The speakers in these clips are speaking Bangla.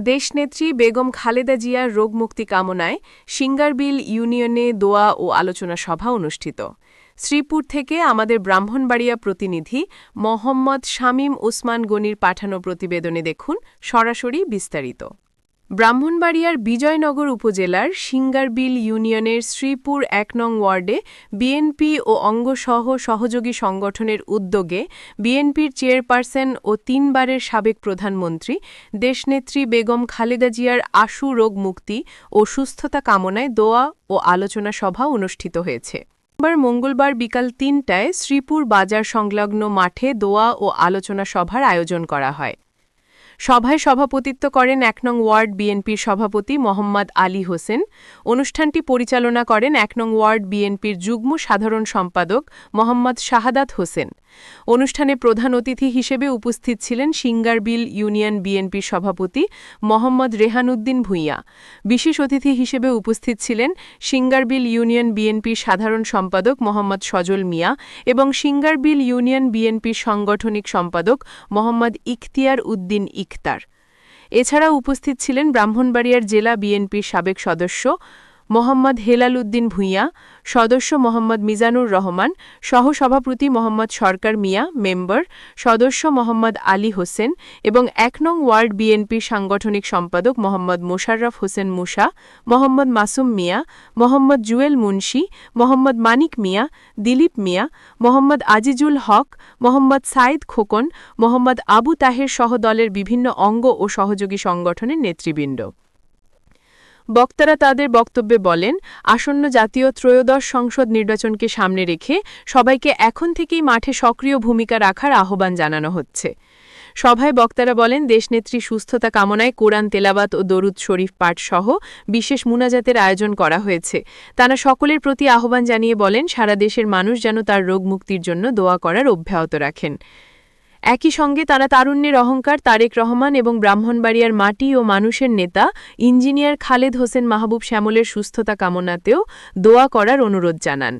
দেশনেত্রী বেগম খালেদা জিয়ার রোগমুক্তি কামনায় সিঙ্গারবিল ইউনিয়নে দোয়া ও আলোচনা সভা অনুষ্ঠিত। শ্রীপুর থেকে আমাদের ব্রাহ্মণবাড়িয়া প্রতিনিধি মোহাম্মদ শামীম ওসমান গনির পাঠানো প্রতিবেদনে দেখুন সরাসরি বিস্তারিত। ব্রাহ্মণবাড়িয়ার বিজয়নগর উপজেলার সিঙ্গারবিল ইউনিয়নের শ্রীপুর এক নং ওয়ার্ডে বিএনপি ও অঙ্গসহ সহযোগী সংগঠনের উদ্যোগে বিএনপির চেয়ারপারসন ও তিনবারের সাবেক প্রধানমন্ত্রী দেশনেত্রী বেগম খালেদা জিয়ার আশু রোগ মুক্তি ও সুস্থতা কামনায় দোয়া ও আলোচনা সভা অনুষ্ঠিত হয়েছে। মঙ্গলবার বিকাল তিনটায় শ্রীপুর বাজার সংলগ্ন মাঠে দোয়া ও আলোচনা সভার আয়োজন করা হয়। সভায় সভাপতিত্ব করেন এক নং ওয়ার্ড বিএনপির সভাপতি মোহাম্মদ আলী হোসেন। অনুষ্ঠানটি পরিচালনা করেন এক নং ওয়ার্ড বিএনপির যুগ্ম সাধারণ সম্পাদক মোহাম্মদ শাহাদাত হোসেন। অনুষ্ঠানে প্রধান অতিথি হিসেবে উপস্থিত ছিলেন সিঙ্গারবিল ইউনিয়ন বিএনপির সভাপতি মোহাম্মদ রেহানুদ্দিন ভূঁইয়া। বিশেষ অতিথি হিসেবে উপস্থিত ছিলেন সিঙ্গারবিল ইউনিয়ন বিএনপির সাধারণ সম্পাদক মোহাম্মদ সজল মিয়া এবং সিঙ্গারবিল ইউনিয়ন বিএনপির সাংগঠনিক সম্পাদক মোহাম্মদ ইখতিয়ার উদ্দিন ইখতার এছাড়া উপস্থিত ছিলেন ব্রাহ্মণবাড়িয়ার জেলা বিএনপির সাবেক সদস্য মোহাম্মদ হেলাল উদ্দিন ভূঁইয়া, সদস্য মোহাম্মদ মিজানুর রহমান, সহসভাপতি মোহাম্মদ সরকার মিয়া, মেম্বার, সদস্য মোহাম্মদ আলী হোসেন এবং এক নং ওয়ার্ড বিএনপির সাংগঠনিক সম্পাদক মোহাম্মদ মোশাররফ হোসেন মুসা মোহাম্মদ মাসুম মিয়া, মোহাম্মদ জুয়েল মুন্সি, মোহাম্মদ মানিক মিয়া, দিলীপ মিয়া, মোহাম্মদ আজিজুল হক, মোহাম্মদ সাইদ খোকন, মোহাম্মদ আবু তাহের সহ দলের বিভিন্ন অঙ্গ ও সহযোগী সংগঠনের নেতৃবৃন্দ। বক্তারা তাদের বক্তব্যে বলেন, আসন্ন জাতীয় ত্রয়োদশ সংসদ নির্বাচনকে সামনে রেখে সবাইকে এখন থেকেই মাঠে সক্রিয় ভূমিকা রাখার আহ্বান জানানো হচ্ছে। সভায় বক্তারা বলেন, দেশনেত্রী সুস্থতা কামনায় কোরআন তেলাবাত ও দরুদ শরীফ পাঠ সহ বিশেষ মুনাজাতের আয়োজন করা হয়েছে। তারা সকলের প্রতি আহ্বান জানিয়ে বলেন, সারা দেশের মানুষ যেন তার রোগ মুক্তির জন্য দোয়া করার অব্যাহত রাখেন। একই সঙ্গে তারা তারুণ্যের অহংকার তারেক রহমান এবং ব্রাহ্মণবাড়িয়ার মাটি ও মানুষের নেতা ইঞ্জিনিয়ার খালেদ হোসেন মাহবুব শ্যামলের সুস্থতা কামনাতেও দোয়া করার অনুরোধ জানান।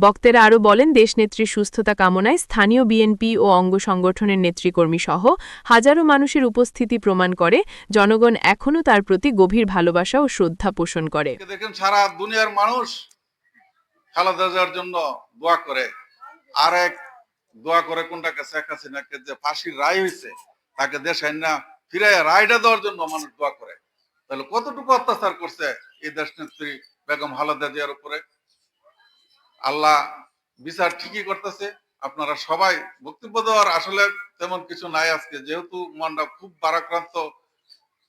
বক্তেরা আরও বলেন, দেশনেত্রীর সুস্থতা কামনায় স্থানীয় বিএনপি ও অঙ্গ সংগঠনের নেতৃকর্মীসহ হাজারো মানুষের উপস্থিতি প্রমাণ করে, জনগণ এখনও তার প্রতি গভীর ভালোবাসা ও শ্রদ্ধা পোষণ করে। দেখেন, সারা দুনিয়ার মানুষ খালেদা জিয়ার জন্য দোয়া করে। আর এক দোয়া করে কোনটাকে শেখ হাসিনাকে যে ফাঁসির রায় হয়েছে তাকে দেশে না ফিরে রায়টা দেওয়ার জন্য মানুষ দোয়া করে। তাহলে কতটুকু অত্যাচার করছে এই দেশ নেত্রী বেগম খালেদা জিয়ার উপরে? আল্লাহ বিচার ঠিকই করতেছে, আপনারা সবাই বক্তব্য দেওয়ার আসলে তেমন কিছু নাই আজকে। যেহেতু মনটা খুব বারাক্রান্ত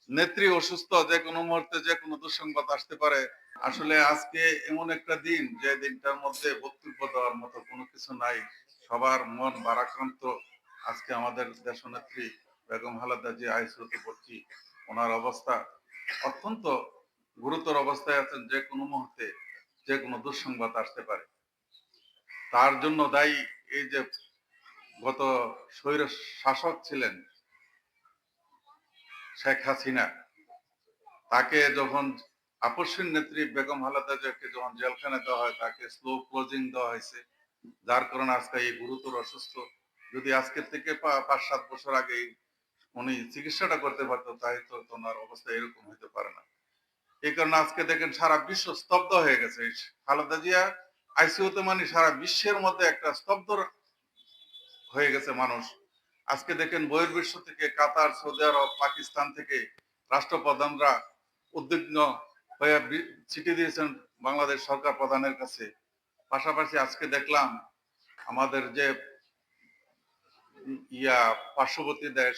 নেত্রী অসুস্থ, যে কোনো মুহূর্তে যে কোনো দুঃসংবাদ আসতে পারে। আসলে আজকে এমন একটা দিন, যে দিনটার মধ্যে বক্তব্য দেওয়ার মতো কোনো কিছু নাই। সবার মন বারাক্রান্ত আজকে আমাদের দেশনেত্রী বেগম হালাদা যে আইসিউতে ভর্তি ওনার অবস্থা অত্যন্ত গুরুতর অবস্থায় আছেন, যে কোনো মুহূর্তে যে কোনো দুঃসংবাদ আসতে পারে। তার জন্য দায়ী এই যে গত স্বৈর শাসক ছিলেন শেখ হাসিনা, তাকে যখন আপসীন নেত্রী বেগম হালাদা যখন জেলখানে দেওয়া হয়, তাকে স্লো ক্লোজিং দেওয়া হয়েছে যার কারণে আজকে এই গুরুতর অসুস্থ, যদি আজকের থেকে পাঁচ, সাত বছর আগে উনি চিকিৎসাটা করতে পারতো তাই তো ওনার অবস্থা এরকম হতে পারে না। এই কারণে আজকে দেখেন সারা বিশ্ব স্তব্ধ হয়ে গেছে। খালেদা জিয়া আইসিউতে মানে সারা বিশ্বের মধ্যে একটা স্তব্ধ হয়ে গেছে মানুষ। আজকে দেখেন বহির্বিশ্ব থেকে কাতার, সৌদি আরব, পাকিস্তান থেকে রাষ্ট্রপ্রধানরা উদ্বিগ্ন হয়ে চিঠি দিয়েছেন বাংলাদেশ সরকার প্রধানের কাছে। পাশাপাশি আজকে দেখলাম আমাদের যে ইয়া পার্শ্ববর্তী দেশ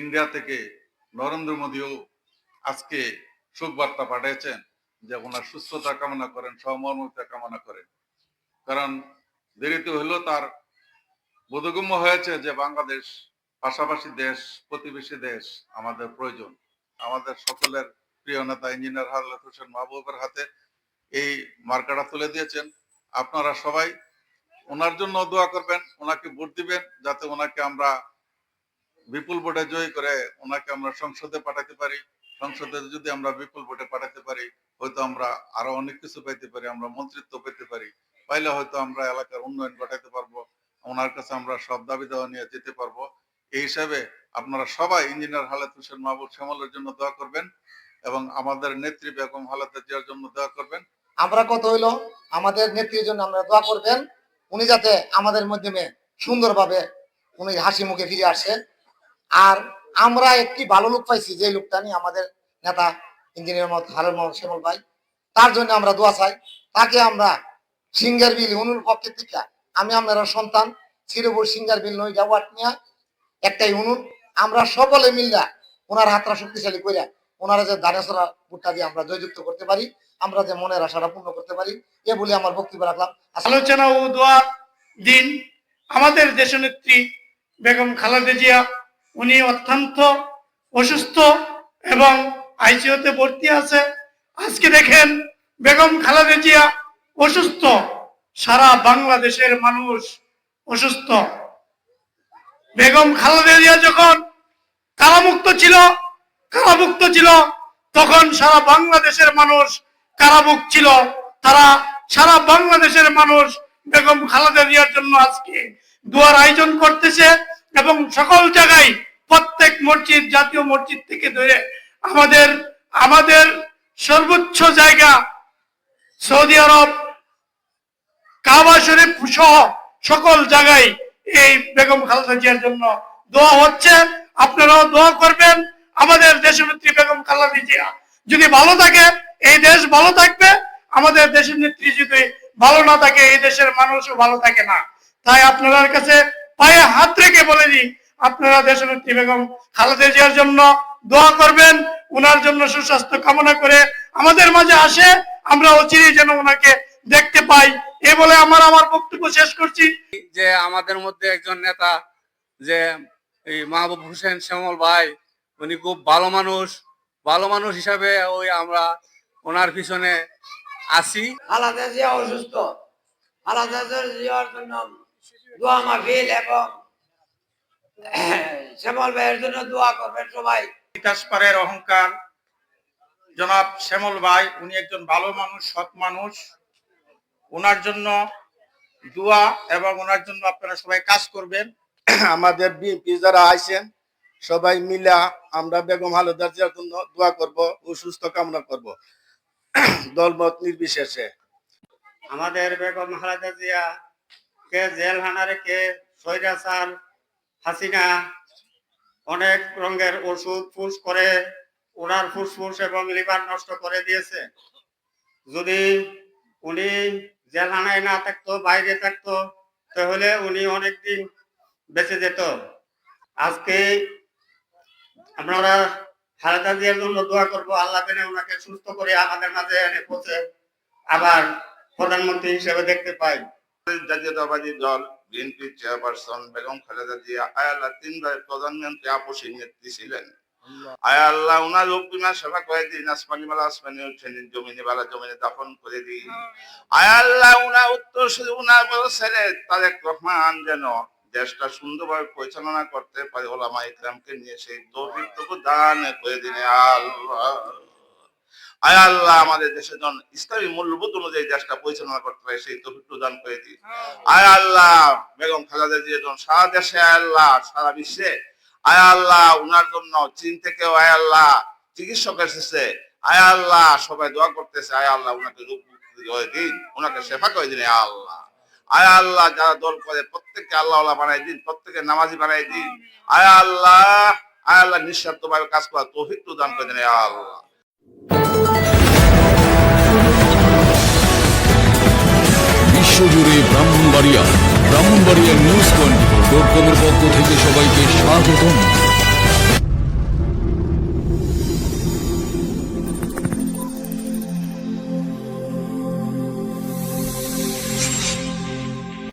ইন্ডিয়া থেকে নরেন্দ্র মোদীও আজকে শোক বার্তা পাঠিয়েছেন যে ওনার সুস্থতা কামনা করেন, সহমর্মিতা কামনা করেন। কারণ দেরিতে হলেও তার বোধগম্য হয়েছে যে বাংলাদেশ পাশাপাশি দেশ, প্রতিবেশী দেশ আমাদের প্রয়োজন। আমাদের সকলের প্রিয় নেতা ইঞ্জিনিয়ার হারলাত হোসেন মাহবুবের হাতে এই মার্কাটা তুলে দিয়েছেন। আপনারা সবাই ওনার জন্য দোয়া করবেন, ওনাকে ভোট দিবেন, যাতে ওনাকে আমরা বিপুল ভোটে জয়ী করে ওনাকে আমরা সংসদে পাঠাতে পারি। সংসদে যদি আমরা বিপুল ভোটে পাঠাতে পারি, হয়তো আমরা আরও অনেক কিছু পাইতে পারি, আমরা মন্ত্রিত্ব পেতে পারি। পাইলে হয়তো আমরা এলাকার উন্নয়ন ঘটাতে পারব, ওনার কাছে আমরা সব দাবি দেওয়া নিয়ে যেতে পারব। এই হিসাবে আপনারা সবাই ইঞ্জিনিয়ার হালাত হোসেন মাহবুব শ্যামলের জন্য দোয়া করবেন এবং আমাদের নেত্রী বেগম হালাতে জিয়ার জন্য দোয়া করবেন। আমরা কত হইল? আমাদের নেত্রীর জন্য আমরা দোয়া করবেন। উনি যাতে আমাদের মাধ্যমে সুন্দরভাবে উনি হাসি মুখে ফিরে আসে। আর আমরা একটি ভালো লোক পাইছি, যে লোকটা নিয়ে আমাদের নেতা ইঞ্জিনিয়ার মোহাম্মদ হারুন মোহাম্মদ শ্যামল ভাই, তার জন্য আমরা দোয়া চাই। তাকে আমরা সিঙ্গার বিল, উনুর পক্ষে থেকে আমি আপনারা সন্তান শ্রীপুর সিঙ্গার বিল নই যাওয়ার নিয়ে একটাই উনুন। আমরা সকলে মিললা ওনার হাতটা শক্তিশালী করে ওনারা যে দানেশ্বরা ভুট্টা দিয়ে আমরা জয়যুক্ত করতে পারি, আমরা যে মনের আশাটা পূর্ণ করতে পারি, এ বলে আমার বক্তব্য রাখলাম। আলোচনা ও দোয়ার দিন আমাদের দেশনেত্রী বেগম খালেদা জিয়া, উনি অত্যন্ত অসুস্থ এবং আইসিইউতে ভর্তি আছে। আজকে দেখেন বেগম খালেদা জিয়া অসুস্থ। সারা বাংলাদেশের মানুষ অসুস্থ। বেগম খালেদা জিয়া যখন কারামুক্ত ছিল কারামুক্ত ছিল। তখন সারা বাংলাদেশের মানুষ কারামুখ ছিল। তারা সারা বাংলাদেশের মানুষ বেগম খালেদা জিয়ার জন্য আজকে দুয়ার আয়োজন করতেছে এবং সকল জায়গায় প্রত্যেক মসজিদ, জাতীয় মসজিদ থেকে ধরে আমাদের আমাদের সর্বোচ্চ জায়গা সৌদি আরব, কাবা শরীফ সহ সকল জায়গায় এই বেগম খালেদা জিয়ার জন্য দোয়া হচ্ছে। আপনারাও দোয়া করবেন। আমাদের দেশের দেশনেত্রী বেগম খালেদা জিয়া। যদি ভালো থাকে, এই দেশ ভালো থাকবে, আমাদের দেশের নেত্রী যদি ভালো না থাকে, এই দেশের মানুষও ভালো থাকে না। তাই আপনাদের কাছে পায়ে হাত রেখে বলে দিই, আপনারা দেশনেত্রী বেগম খালেদা জিয়ার জন্য দোয়া করবেন ওনার জন্য সুস্বাস্থ্য কামনা করে আমাদের মাঝে আসে, আমরা অচিরেই যেন ওনাকে দেখতে পাই। এ বলে আমার আমার বক্তব্য শেষ করছি। যে আমাদের মধ্যে একজন নেতা, যে এই মাহবুব হোসেন শ্যামল ভাই উনি খুব ভালো মানুষ ভালো মানুষ হিসাবে ওই আমরা ওনার পিছনে আছি। আলাদা যে অসুস্থ আলাদা জিয়ার জন্য দোয়া মাহফিল এবং শ্যামল ভাইয়ের জন্য দোয়া করবেন সবাই। বিকাশ পারের অহংকার। জনাব শ্যামল ভাই উনি একজন ভালো মানুষ সৎ মানুষ। ওনার জন্য দোয়া এবং ওনার জন্য আপনারা সবাই কাজ করবেন। আমাদের বিএনপি যারা আইছেন সবাই মিলা আমরা বেগম হালেদার জিয়ার জন্য দোয়া করব ও সুস্থ কামনা করব। দলমত নির্বিশেষে। আমাদের বেগম খালেদা জিয়া কে জেল হানা রেখে সৈরাসার হাসিনা অনেক রঙের ওষুধ ফুস করে, ওনার ফুসফুস এবং লিভার নষ্ট করে দিয়েছে। যদি উনি জেলখানায় না থাকতো, বাইরে থাকতো, তাহলে উনি অনেকদিন বেঁচে যেত। আজকে আপনারা খালেদা জিয়ার জন্য দোয়া করব আল্লাহ যেন ওনাকে সুস্থ করে আমাদের মাঝে এনে পৌঁছে আবার প্রধানমন্ত্রী হিসেবে দেখতে পাই। জাতীয়তাবাদী দল বিএনপি চেয়ারপারসন বেগম খালেদা জিয়া আয়াল্লাহ তিনবার প্রধানমন্ত্রী আপসী নেত্রী ছিলেন। আয় আল্লাহ উনার সেবা করে দিন আসমানি মালা আসমানি উঠেন জমিনে বালা জমিনে দাফন করে দিন। আয় আল্লাহ উনা উত্তর শুধু উনার বড় ছেলে তারেক রহমান যেন দেশটা সুন্দরভাবে পরিচালনা করতে পারে ওলামা ইকরামকে নিয়ে সেই তৌফিকটুকু দান করে দিন আল্লাহ। আয় আল্লাহ আমাদের দেশের জন্য ইসলামী মূল্যবোধ অনুযায়ী দেশটা পরিচালনা করতে পারে সেই তৌফিকটুকু দান করে দিন আয় আল্লাহ বেগম খালেদা জিয়ার জন্য সারা দেশে আয় আল্লাহ সারা বিশ্বে আয় আল্লাহ উনার জন্য চীন থেকেও আয় আল্লাহ চিকিৎসক এসেছে আয় আল্লাহ সবাই দোয়া করতেছে আয় আল্লাহ উনাকে রূপ করে দিন উনাকে সেবা করে দিন আল্লাহ। আয় আল্লাহ, যারা দল করে, প্রত্যেককে আল্লাহ বানাই দিন, প্রত্যেকে নামাজি বানাই দিন। আয় আল্লাহ আয় আল্লাহ নিঃস্বার্থ ভাবে কাজ করা তৌফিক দান করে দিন আল্লাহ। বিশ্বজুড়ে Brahmanbaria Brahmanbaria news twenty dot কমের পক্ষ থেকে সবাইকে স্বাগতম।